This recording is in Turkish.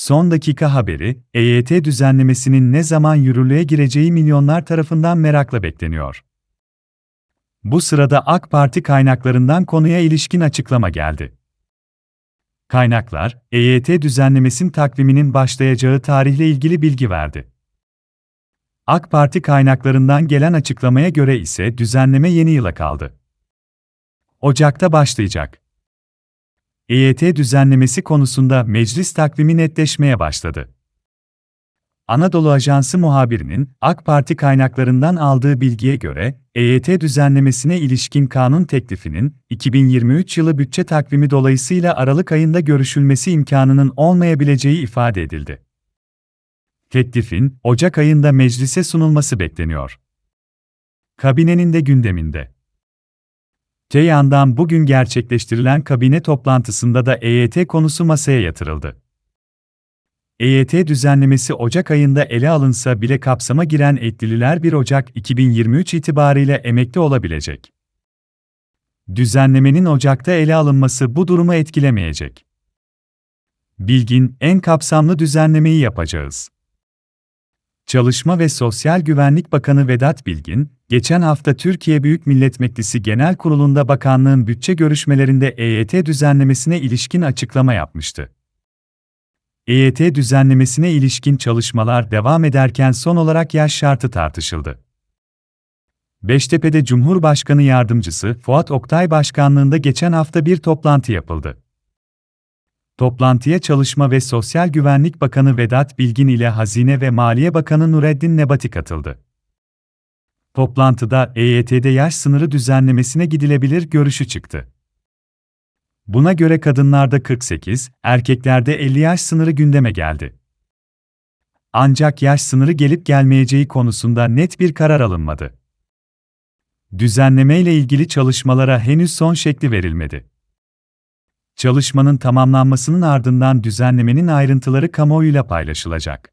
Son dakika haberi, EYT düzenlemesinin ne zaman yürürlüğe gireceği milyonlar tarafından merakla bekleniyor. Bu sırada AK Parti kaynaklarından konuya ilişkin açıklama geldi. Kaynaklar, EYT düzenlemesinin takviminin başlayacağı tarihle ilgili bilgi verdi. AK Parti kaynaklarından gelen açıklamaya göre ise düzenleme yeni yıla kaldı. Ocak'ta başlayacak. EYT düzenlemesi konusunda meclis takvimi netleşmeye başladı. Anadolu Ajansı muhabirinin AK Parti kaynaklarından aldığı bilgiye göre EYT düzenlemesine ilişkin kanun teklifinin 2023 yılı bütçe takvimi dolayısıyla Aralık ayında görüşülmesi imkanının olmayabileceği ifade edildi. Teklifin Ocak ayında meclise sunulması bekleniyor. Kabinenin de gündeminde. Te yandan bugün gerçekleştirilen kabine toplantısında da EYT konusu masaya yatırıldı. EYT düzenlemesi Ocak ayında ele alınsa bile kapsama giren etlililer 1 Ocak 2023 itibariyle emekli olabilecek. Düzenlemenin Ocak'ta ele alınması bu durumu etkilemeyecek. Bilgin, en kapsamlı düzenlemeyi yapacağız. Çalışma ve Sosyal Güvenlik Bakanı Vedat Bilgin, geçen hafta Türkiye Büyük Millet Meclisi Genel Kurulu'nda bakanlığın bütçe görüşmelerinde EYT düzenlemesine ilişkin açıklama yapmıştı. EYT düzenlemesine ilişkin çalışmalar devam ederken son olarak yaş şartı tartışıldı. Beştepe'de Cumhurbaşkanı Yardımcısı Fuat Oktay Başkanlığında geçen hafta bir toplantı yapıldı. Toplantıya Çalışma ve Sosyal Güvenlik Bakanı Vedat Bilgin ile Hazine ve Maliye Bakanı Nureddin Nebati katıldı. Toplantıda EYT'de yaş sınırı düzenlemesine gidilebilir görüşü çıktı. Buna göre kadınlarda 48, erkeklerde 50 yaş sınırı gündeme geldi. Ancak yaş sınırı gelip gelmeyeceği konusunda net bir karar alınmadı. Düzenleme ile ilgili çalışmalara henüz son şekli verilmedi. Çalışmanın tamamlanmasının ardından düzenlemenin ayrıntıları kamuoyuyla paylaşılacak.